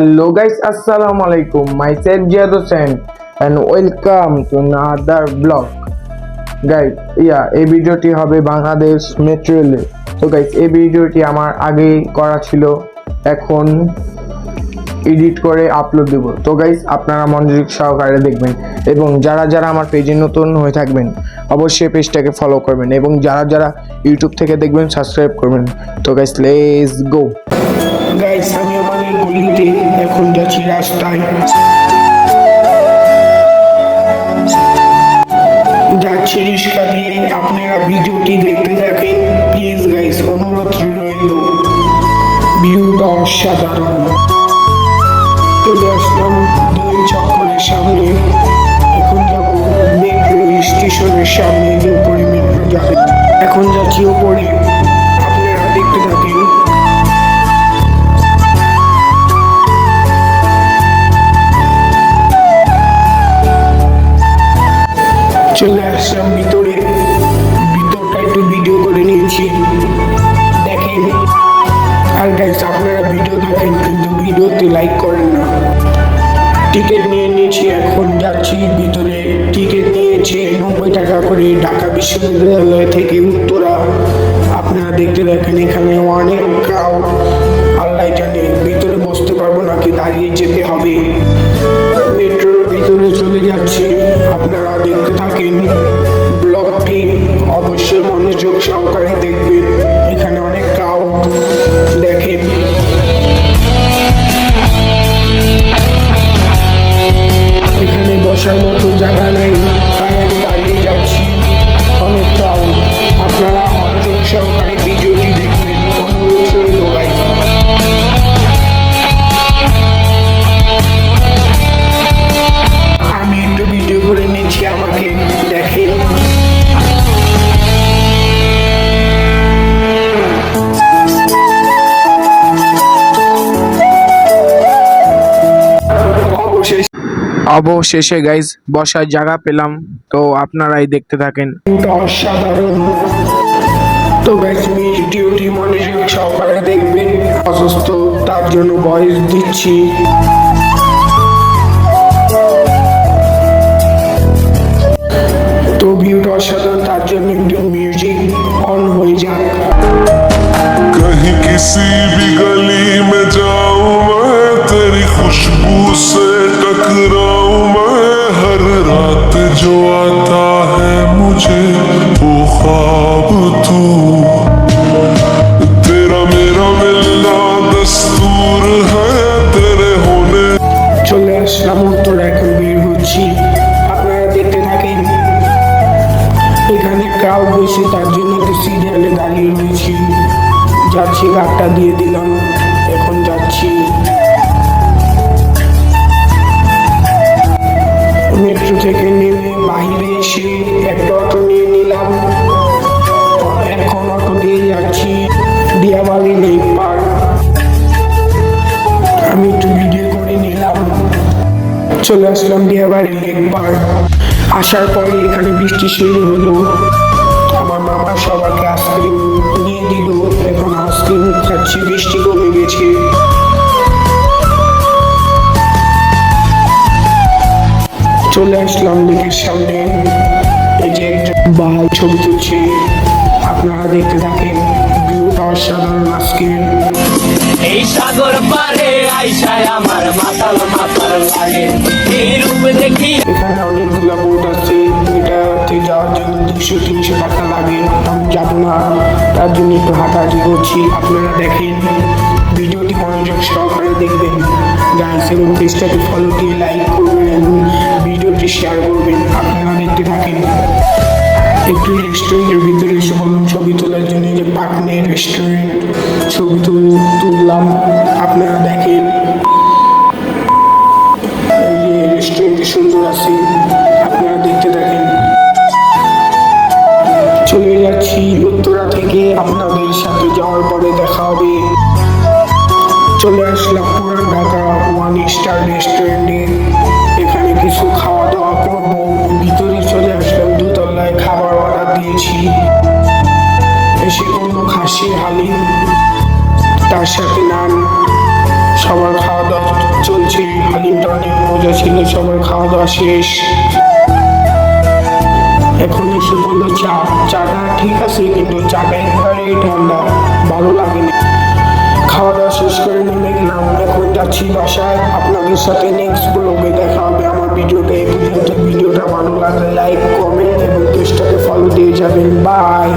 Hello guys, Assalamu alaikum. Myself Jihad Hussain and welcome to another vlog. Guys yeah এই ভিডিওটি হবে Bangladesh metro তো guys এই ভিডিওটি আমার আগেই করা ছিল। এখন এডিট করে আপলোড দেব। তো গাইজ আপনারা মনোযোগ সহকারে দেখবেন। এবং যারা যারা আমার পেজে নতুন হয়ে থাকবেন অবশ্যই পেজটাকে ফলো করবেন। এবং যারা যারা ইউটিউব থেকে দেখবেন সাবস্ক্রাইব করবেন। তো গাইজ লেটস গো গাইস গলিতে এখন যাচ্ছি রাস্তায়। যাচ্ছি রিক্সা দিয়ে, আপনারা ভিডিওটি দেখতে থাকেন। প্লিজ গাইস অনুরোধ রইল। ভিউটা অসাধারণ। চলে আসলাম। চলে আসলাম ভিতরে। ভিতরটা একটু ভিডিও করে নিয়েছি। দেখেন। আর গাইস আপনারা ভিডিও দেখেন, কিন্তু ভিডিওতে লাইক করেন না। টিকিট নিয়ে নিয়েছি, এখন যাচ্ছি ভিতরে। টিকিট নিয়েছে, নব্বই টাকা করে ঢাকা বিশ্ববিদ্যালয় থেকে উত্তরা। আপনারা দেখতে দেখেন, এখানে অনেক ক্রাউড আল্লাহ জানে, ভিতরে বসতে পারব নাকি দাঁড়িয়ে থাকেন ব্লগটি অবশ্যই মনোযোগ সহকারে দেখবেন এখানে অনেক ক্রাউড দেখেন এখানে বসার মতো অবশেষে গাইজ বসার জায়গা পেলাম তো আপনারাই দেখতে থাকেন ভিডিওটা অসাধারণ তো ব্যাস ভিডিওটি মনোযোগ সহকারে দেখবেন অসুস্থ তার জন্য ভয়েস দিচ্ছি তো ভিউটা অসাধারণ তার জন্য একটু মিউজিক অন হয়ে যাক कहीं किसी भी गली में जाऊं मैं तेरी खुशबू जो आता है मुझे वो ख्वाब तू तेरा मेरा मिलना दस्तूर है तेरे होने চলে আসলাম উত্তর এখন বের হচ্ছি আপনারা দেখতে থাকেন এখানে ক্রাউড বেশি তার জন্য তো সিরিয়ালে দাঁড়িয়ে রয়েছি যাচ্ছি গাড়টা দিয়ে দিলাম এসে একটা অটো নিয়ে নিলাম। এখন অটো দিয়ে যাচ্ছি। দিয়াবাড়ি লেক পার্ক আমি একটু ভিডিও করে নিলাম। চলে আসলাম বিয়েবাড়ি একবার আসার পরে এখানে বৃষ্টি শুরু হলো। আমার মামা সবাইকে আইসক্রিম নিয়ে দিল। এখন আইসক্রিম খাচ্ছি, বৃষ্টি কমে গেছে। চলে আসলাম লেকের সামনে। বাল ছবি তুলছে। আপনারা দেখতে থাকেন ভিউটা অসাধারণ আজকে এই সাগর পারে আইসায় আমার মাতাল মাতাল লাগে। এই রূপ দেখি এখানে অনেকগুলো বোট আছে। এটাতে যাওয়ার জন্য দুশো তিনশো টাকা লাগে। আমি যাব না। তার জন্য একটু হাঁটাহাঁটি করছি। আপনারা দেখেন ভিডিওটি মনোযোগ সহকারে দেখবেন। গাইস এবং পেজটাকে ফলো দিয়ে লাইক করবেন এবং ভিডিওটি শেয়ার করবেন। আপনারা দেখতে থাকেন। একটু রেস্টুরেন্টের ভিতরে এসে বললাম ছবি তোলার জন্য যে পাটনে রেস্টুরেন্ট ছবি তুললাম, আপনারা দেখেন। রেস্টুরেন্টটি সুন্দর আছে, আপনারা দেখতে থাকেন। চলে যাচ্ছি উত্তরা থেকে, আপনাদের সাথে যাওয়ার পরে দেখা হবে। চলে আসলাম পুরান ঢাকা ওয়ান স্টার রেস্টুরেন্টে এখানে কিছু খাওয়া দাওয়া করব। দিয়েছি এসে কোনো খাসির হালিম তার সাথে নান সবার খাওয়া দাওয়া চলছে। হালিমটা অনেক মজা ছিল, সবার খাওয়া দাওয়া শেষ। এখন এসে বলল চা। চাটা ঠিক আছে, কিন্তু চাটা একবারেই ঠান্ডা, ভালো লাগে না খাওয়া দাওয়া শেষ করে নেমে গেলাম। এখন যাচ্ছি বাসায়। আপনাদের সাথে নেক্সট ব্লগে দেখা হবে। ভিডিওটা এই পর্যন্ত ভিডিওটা ভালো লাগলে লাইক কমেন্ট এবং পেজটাকে ফলো দিয়ে যাবেন। বাই